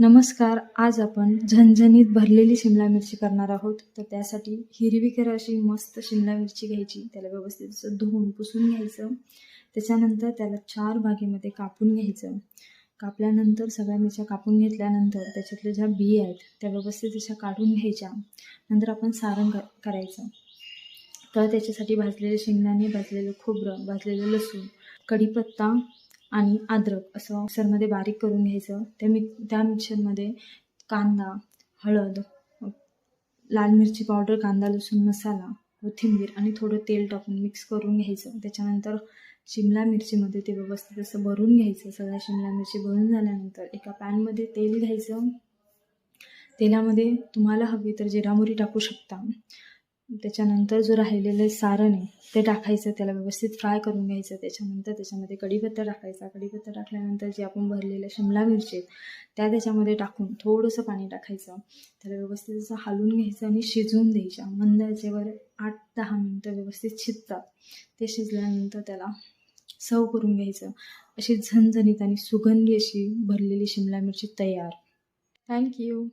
नमस्कार आज आपण झणझणीत भरलेली शिमला मिरची करणार आहोत. तर त्यासाठी हिरवीकर अशी मस्त शिमला मिरची घ्यायची त्याला व्यवस्थित असं धुवून पुसून घ्यायचं. त्याच्यानंतर त्याला चार भागेमध्ये कापून घ्यायचं. कापल्यानंतर सगळ्या मिरच्या कापून घेतल्यानंतर त्याच्यातल्या ज्या बिया आहेत त्या व्यवस्थित अशा काढून घ्यायच्या. नंतर आपण सारण करायचं. तर त्याच्यासाठी भाजलेले शेंगदाणे भाजलेलं खोबरं भाजलेलं लसूण कढीपत्ता आणि अद्रक असं मिक्सरमध्ये बारीक करून घ्यायचं. त्या मिक त्या मिक्सरमध्ये कांदा हळद लाल मिरची पावडर कांदा लसूण मसाला कोथिंबीर आणि थोडं तेल टाकून मिक्स करून घ्यायचं. त्याच्यानंतर शिमला मिरचीमध्ये ते व्यवस्थित असं भरून घ्यायचं. सगळ्या शिमला मिरची भरून झाल्यानंतर एका पॅनमध्ये तेल घ्यायचं. तेलामध्ये तुम्हाला हवी तर जिरामुरी टाकू शकता. त्याच्यानंतर जो राहिलेलं सारण आहे ते टाकायचं त्याला व्यवस्थित फ्राय करून घ्यायचं. त्याच्यानंतर त्याच्यामध्ये कढीपत्ता टाकायचा. कढीपत्ता टाकल्यानंतर जे आपण भरलेल्या शिमला मिरची त्या त्याच्यामध्ये टाकून थोडंसं पाणी टाकायचं. त्याला व्यवस्थित असं हालून घ्यायचं आणि शिजवून द्यायच्या. मंद आठ दहा मिनटं व्यवस्थित शिजतात. ते शिजल्यानंतर त्याला सर्व करून घ्यायचं. अशी झणझणीत आणि सुगंधी अशी भरलेली शिमला मिरची तयार. थँक्यू